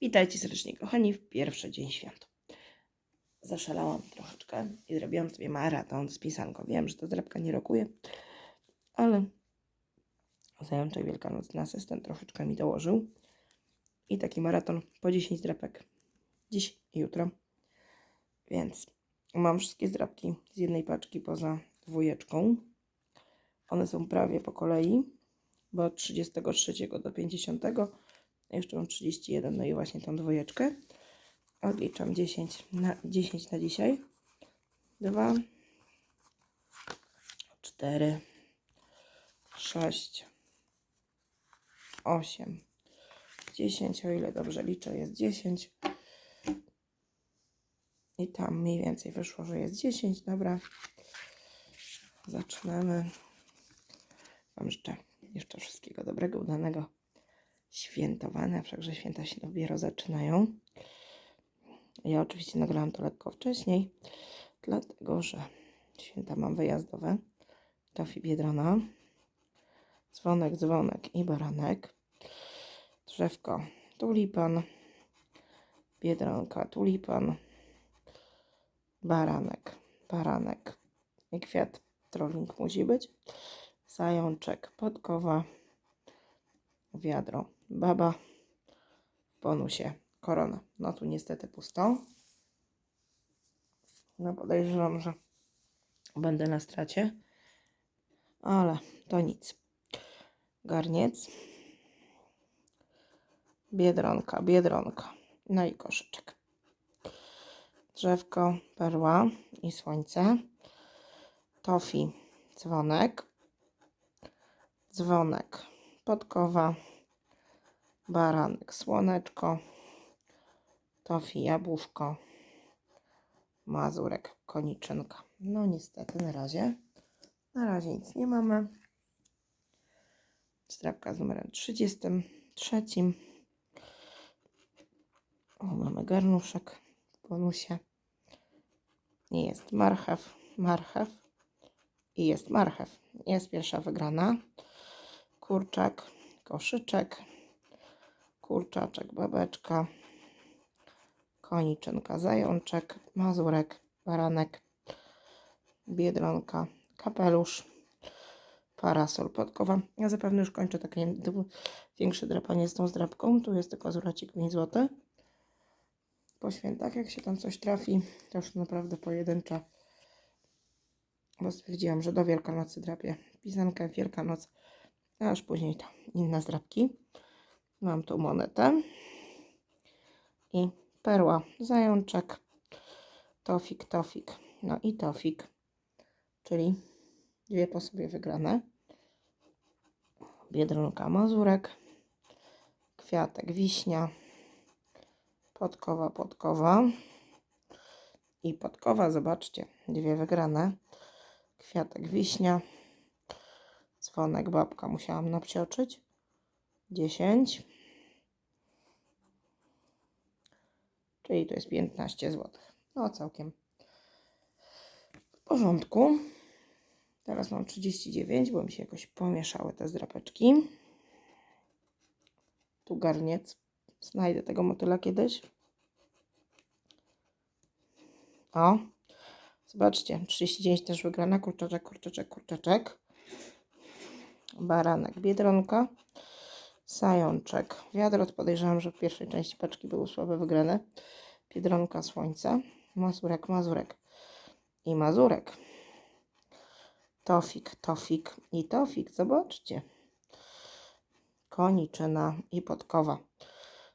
Witajcie serdecznie, kochani, w pierwszy dzień świąt. Zaszalałam troszeczkę i zrobiłam sobie maraton z pisanką. Wiem, że to zdrabka nie rokuje, ale zajączek wielkanocny asystent troszeczkę mi dołożył. I taki maraton po 10 zdrapek. Dziś i jutro. Więc mam wszystkie zdrapki z jednej paczki poza dwójeczką. One są prawie po kolei, bo od 33 do 50 jeszcze mam 31, no i właśnie tą dwójeczkę. Odliczam 10 na, 10 na dzisiaj. 2, 4, 6, 8, 10, o ile dobrze liczę, jest 10. I tam mniej więcej wyszło, że jest 10. Dobra. Zaczynamy. Wam życzę jeszcze wszystkiego dobrego, udanego świętowane, wszakże święta się dopiero zaczynają. Ja oczywiście nagrałam to lekko wcześniej, dlatego że święta mam wyjazdowe. Tofi Biedrona, dzwonek, dzwonek i baranek, drzewko, tulipan, biedronka, tulipan, baranek, baranek. I kwiat, trolling musi być, zajączek, podkowa, wiadro, baba, bonusie korona. No tu niestety pusto. No podejrzewam, że będę na stracie, ale to nic. Garniec, biedronka, biedronka, no i koszyczek. Drzewko, perła i słońce. Tofi, dzwonek, dzwonek, podkowa, baranek, słoneczko, tofi, jabłuszko, mazurek, koniczynka. No niestety na razie, na razie nic nie mamy. Strapka z numerem 33. O, mamy garnuszek w bonusie. I jest marchew, marchew i jest marchew. Jest pierwsza wygrana kurczak, koszyczek, kurczaczek, babeczka, koniczynka, zajączek, mazurek, baranek, biedronka, kapelusz, parasol, podkowa. Ja zapewne już kończę takie większe drapanie z tą zdrabką. Tu jest tylko zuracik 5 zł. Po świętach, jak się tam coś trafi, to już naprawdę pojedyncza. Bo stwierdziłam, że do Wielkanocy drapię pisankę Wielkanoc a aż później to inne zdrabki. Mam tu monetę i perła, zajączek, tofik, tofik, no i tofik, czyli dwie po sobie wygrane. Biedronka, mazurek, kwiatek, wiśnia, podkowa, podkowa i podkowa, zobaczcie, dwie wygrane. Kwiatek, wiśnia, dzwonek babka musiałam napcioczyć. 10. Czyli to jest 15 zł. No całkiem w porządku. Teraz mam 39, bo mi się jakoś pomieszały te zdrapeczki. Tu garniec. Znajdę tego motyla kiedyś. O, zobaczcie, 39 też wygrana, kurczaczek, kurczaczek, kurczaczek baranek, biedronka, zajączek, wiadro. Podejrzewam, że w pierwszej części paczki były słabe wygrane. Biedronka, słońce, mazurek, mazurek i mazurek. Tofik, tofik i tofik. Zobaczcie. Koniczyna i podkowa.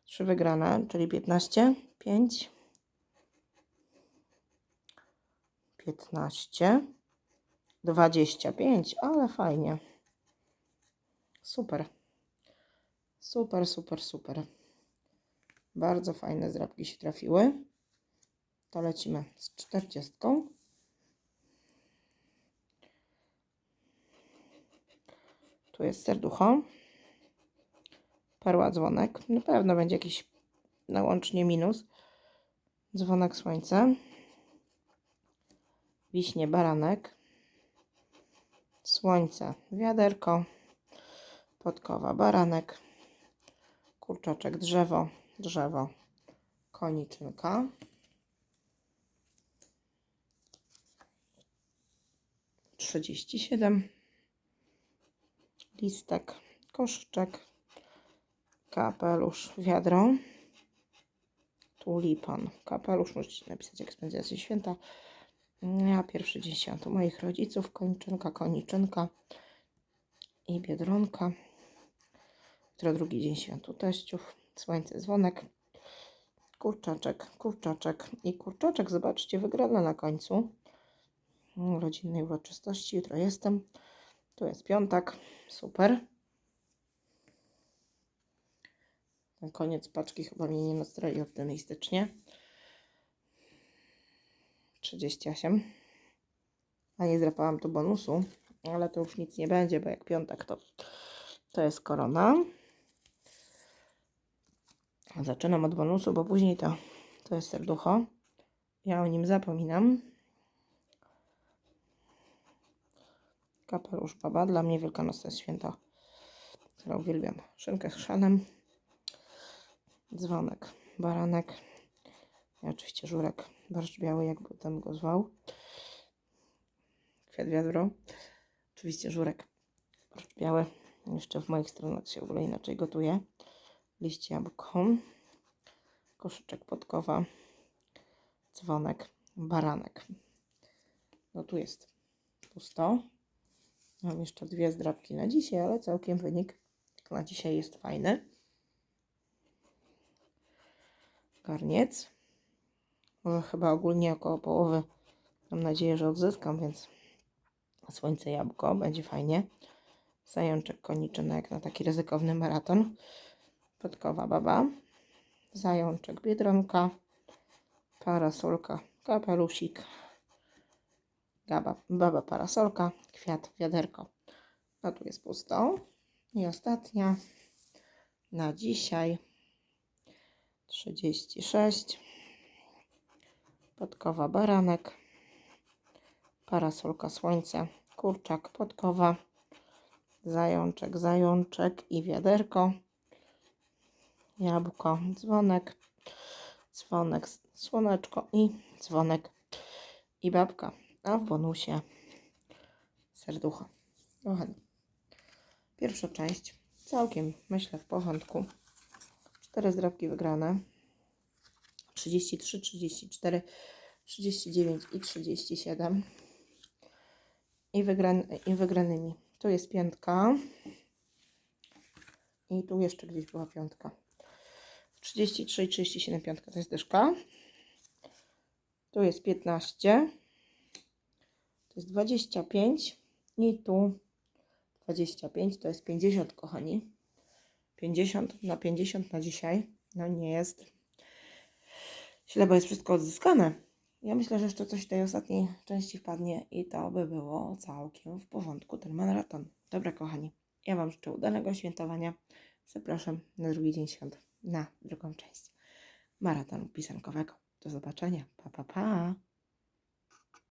Trzy wygrane, czyli 15, 5, 15, 25, ale fajnie. Super. Super, super, super. Bardzo fajne zdrabki się trafiły. To lecimy z 40. Tu jest serducho. Perła dzwonek. Na pewno będzie jakiś nałącznie minus. Dzwonek słońce. Wiśnie baranek. Słońce wiaderko podkowa baranek, kurczaczek drzewo, drzewo, koniczynka. Trzydzieści siedem, listek, koszyczek, kapelusz, wiadro, tulipan, kapelusz, musicie napisać jak spędzacie święta. Ja pierwszy dzień świąt u moich rodziców, kończynka, koniczynka i biedronka. Jutro drugi dzień świąt u teściów, słońce, dzwonek, kurczaczek, kurczaczek i kurczaczek, zobaczcie, wygrana na końcu rodzinnej uroczystości. Jutro jestem, tu jest piątek, super. Ten koniec paczki chyba mnie nie nastroi optymistycznie. 38. A nie zrapałam tu bonusu, ale to już nic nie będzie, bo jak piątek to, to jest korona. Zaczynam od bonusu, bo później to, to jest serducho. Ja o nim zapominam. Kapelusz baba. Dla mnie Wielkanoc to jest święto, które uwielbiam. Szynkę z szanem. Dzwonek, baranek. I oczywiście żurek, barszcz biały, jakby ten go zwał. Kwiat wiadro. Oczywiście żurek, barszcz biały. Jeszcze w moich stronach się w ogóle inaczej gotuje. Liście jabłko. Koszyczek podkowa. Dzwonek, baranek. No tu jest pusto. Mam jeszcze dwie zdrabki na dzisiaj, ale całkiem wynik na dzisiaj jest fajny. Garniec. Może chyba ogólnie około połowy. Mam nadzieję, że odzyskam, więc słońce jabłko będzie fajnie. Zajączek koniczyny jak na taki ryzykowny maraton. Podkowa baba. Zajączek biedronka. Parasolka kapelusik. Gaba, baba parasolka, kwiat, wiaderko. No tu jest pusto. I ostatnia na dzisiaj 36. Podkowa baranek. Parasolka słońce, kurczak, podkowa, zajączek, zajączek i wiaderko. Jabłko, dzwonek, dzwonek, słoneczko i dzwonek i babka a w bonusie serducho. Kochani, pierwsza część całkiem, myślę, w porządku. Cztery zdrabki wygrane. 33, 34, 39 i 37. I, wygran, I wygranymi. Tu jest piątka. I tu jeszcze gdzieś była piątka. 33 i 37 piątka to jest dyszka. Tu jest 15 to jest 25 i tu 25 to jest 50, kochani. 50 na 50 na dzisiaj. No nie jest źle, bo jest wszystko odzyskane. Ja myślę, że jeszcze coś w tej ostatniej części wpadnie i to by było całkiem w porządku ten maraton. Dobra, kochani, ja Wam życzę udanego świętowania. Zapraszam na drugi dzień świąt, na drugą część maratonu pisankowego. Do zobaczenia. Pa, pa, pa.